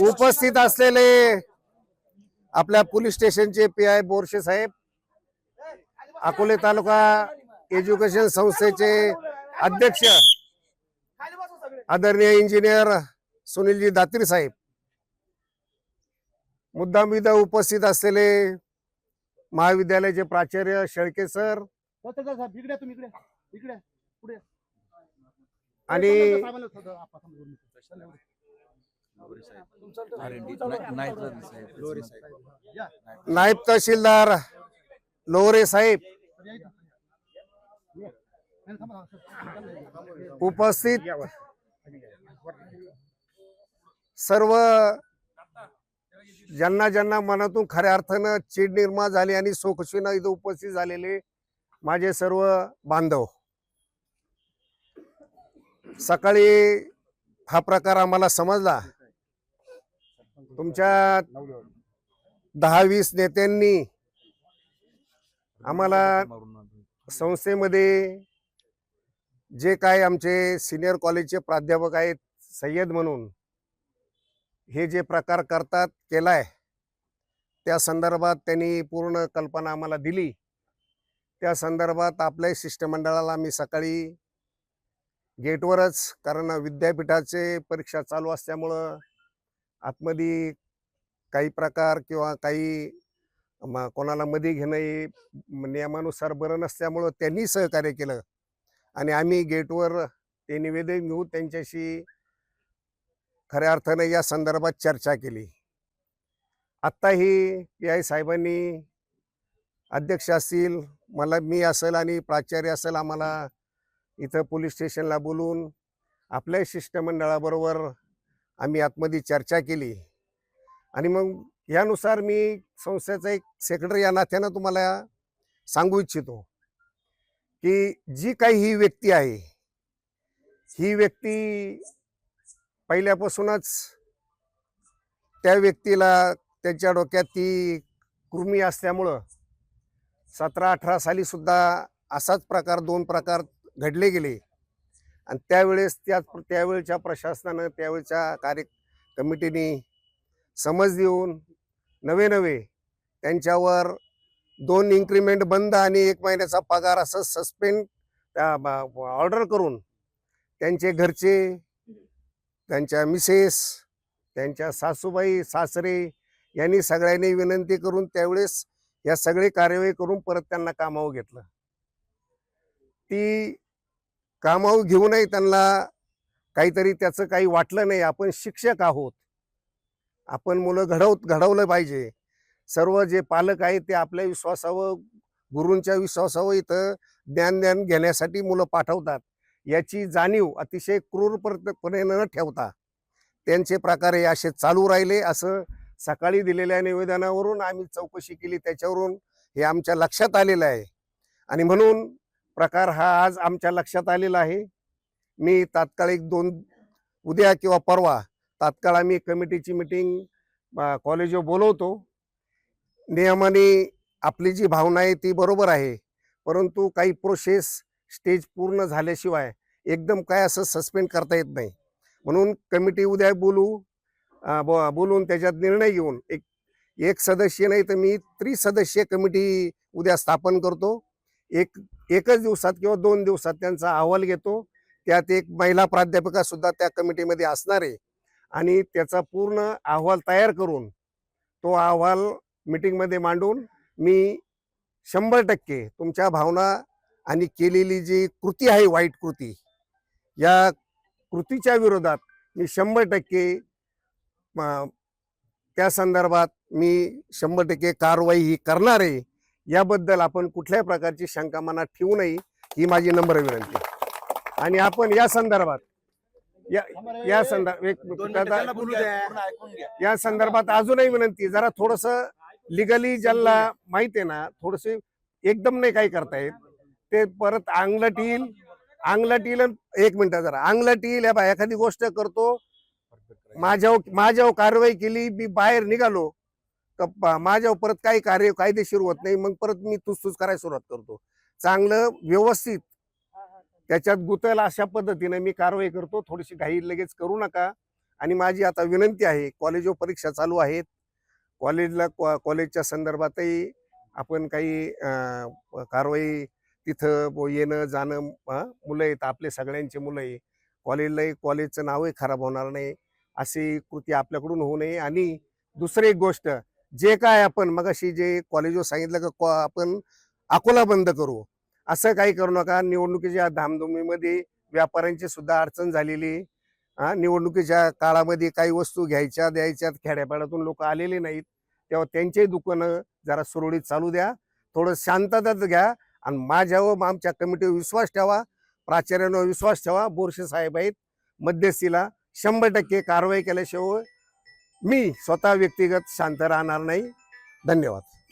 उपस्थित असलेले आपल्या पोलीस स्टेशनचे पी आय बोरशे साहेब अकोले तालुका एज्युकेशन संस्थेचे अध्यक्ष आदरणीय इंजिनियर सुनीलजी दातीर साहेब मुद्दाम उपस्थित असलेले महाविद्यालयाचे प्राचार्य शेळके सर आणि नायब तहसीलदार लोहरे साहेब. उपस्थित सर्व ज्यांना ज्यांना मनातून खऱ्या अर्थानं चीड निर्माण झाली आणि सोखशीनं इथं उपस्थित झालेले माझे सर्व बांधव. सकाळी हा प्रकार आम्हाला समजला. तुमच्या दहा वीस नेत्यांनी आम्हाला संस्थेमध्ये जे काय आमचे सिनियर कॉलेजचे प्राध्यापक आहेत सय्यद म्हणून हे जे प्रकार करतात केलाय त्या संदर्भात त्यांनी पूर्ण कल्पना आम्हाला दिली. त्या संदर्भात आपल्या शिष्टमंडळाला आम्ही सकाळी गेटवरच कारण विद्यापीठाचे परीक्षा चालू असल्यामुळं आतमध्ये काही प्रकार किंवा काही म- कोणाला मध्ये घेणं हे नियमानुसार बरं नसल्यामुळं त्यांनी सहकार्य केलं. आणि आम्ही गेटवर ते निवेदन घेऊन त्यांच्याशी खऱ्या अर्थानं या संदर्भात चर्चा केली. आत्ताही पी आय साहेबांनी अध्यक्ष असतील मला मी असेल आणि प्राचार्य असेल आम्हाला इथं पोलीस स्टेशनला बोलून आपल्या शिष्टमंडळाबरोबर आम्ही आतमध्ये चर्चा केली. आणि मग यानुसार मी संस्थेचा एक सेक्रेटरी या नात्यानं तुम्हाला सांगू इच्छितो की जी काही ही व्यक्ती आहे ही व्यक्ती पहिल्यापासूनच त्या व्यक्तीला त्याच्या डोक्यात ती कृमी असल्यामुळं सतरा अठरा सालीसुद्धा असाच प्रकार दोन प्रकार घडले गेले. आणि त्यावेळेस त्या त्यावेळच्या प्रशासनानं त्यावेळच्या कार्य कमिटीने समज देऊन नवे नवे त्यांच्यावर दोन इन्क्रीमेंट बंद आणि एक महिन्याचा पगार असं सस्पेंड ऑर्डर करून त्यांचे घरचे त्यांच्या मिसेस त्यांच्या सासूबाई सासरे यांनी सगळ्यांनी विनंती करून त्यावेळेस या सगळे कार्यवाही करून परत त्यांना कामावर घेतलं. ती कामावर घेऊनही त्यांना काहीतरी त्याचं काही वाटलं नाही. आपण शिक्षक आहोत. आपण मुलं घडव घडवलं पाहिजे. सर्व जे पालक आहेत ते आपल्या विश्वासावर गुरूंच्या विश्वासावर इथं ज्ञान ज्ञान घेण्यासाठी मुलं पाठवतात. याची जाणीव अतिशय क्रूरपणे न ठेवता त्यांचे प्रकार हे असे चालू राहिले असं सकाळी दिलेल्या निवेदनावरून आम्ही चौकशी केली. त्याच्यावरून हे आमच्या लक्षात आलेलं आहे. आणि म्हणून प्रकार हा आज आमच्या लक्षात आलेला आहे. मी तात्काळिक दोन उद्या किंवा परवा तात्काळ आम्ही कमिटीची मिटिंग कॉलेजवर बोलवतो. नियमाने आपली जी भावना आहे ती बरोबर आहे. परंतु काही प्रोसेस स्टेज पूर्ण झाल्याशिवाय एकदम काय असं सस्पेंड करता येत नाही. म्हणून कमिटी उद्या बोलू ब- बोलून त्याच्यात निर्णय घेऊन एक एक सदस्य नाही तर मी त्रिसदस्यीय कमिटी उद्या स्थापन करतो. एक एकच दिवसात किंवा दोन दिवसात त्यांचा अहवाल घेतो. त्यात एक महिला प्राध्यापिका सुद्धा त्या कमिटीमध्ये असणार आहे. आणि त्याचा पूर्ण अहवाल तयार करून तो अहवाल मीटिंगमध्ये मांडून मी शंभर टक्के तुमच्या भावना आणि केलेली जी कृती आहे वाईट कृती या कृतीच्या विरोधात मी शंभर टक्के त्या संदर्भात मी शंभर टक्के कारवाई ही करणार आहे. याबद्दल आपण कुठल्याही प्रकारची शंका मनात ठेवू नये ही माझी नम्र विनंती आणि आपण या संदर्भात या या संदर्भात. या संदर्भात अजूनही विनंती जरा थोडस लिगली ज्यांना माहीत आहे ना थोडस एकदम नाही काही करता येत ते परत अंगलट येईल अंगलट येईल आणि- एक मिनिट जरा अंगलट येईल या बा एखादी गोष्ट करतो माझ्यावर माझ्यावर कारवाई केली मी बाहेर निघालो माझ्यावर परत काही कार्य कायदेशीर होत नाही मग परत मी तुसतुस करायला सुरुवात करतो. चांगलं व्यवस्थित त्याच्यात गुतल अशा पद्धतीने मी कारवाई करतो. थोडीशी घाई लगेच करू नका. आणि माझी आता विनंती आहे कॉलेज परीक्षा चालू आहेत. कॉलेजला कॉ- कॉलेजच्या संदर्भातही आपण काही कारवाई तिथं येणं जाणं मुलं आहेत. आपले सगळ्यांचे मुलं आहे कॉलेजलाही कॉलेजचं नावही खराब होणार नाही. अशी कृती आपल्याकडून होऊ नये. आणि दुसरी एक गोष्ट जे काय आपण मगाशी जे कॉलेजवर सांगितलं का आपण अकोला बंद करू असं काही करू नका. निवडणुकीच्या धामधुमीमध्ये व्यापाऱ्यांची सुद्धा अडचण झालेली हा निवडणुकीच्या काळामध्ये काही वस्तू घ्यायच्या द्यायच्या खेड्यापाड्यातून लोक आलेले नाहीत. तेव्हा त्यांचेही दुकानं जरा सुरळीत चालू द्या. थोडं शांतताच घ्या आणि माझ्यावर आमच्या कमिटीवर विश्वास ठेवा. प्राचार्यांवर विश्वास ठेवा. बोरसे साहेब आहेत मध्यस्थीला. शंभर टक्के कारवाई केल्याशिवाय मी स्वतः व्यक्तिगत शांत राहणार नाही. धन्यवाद.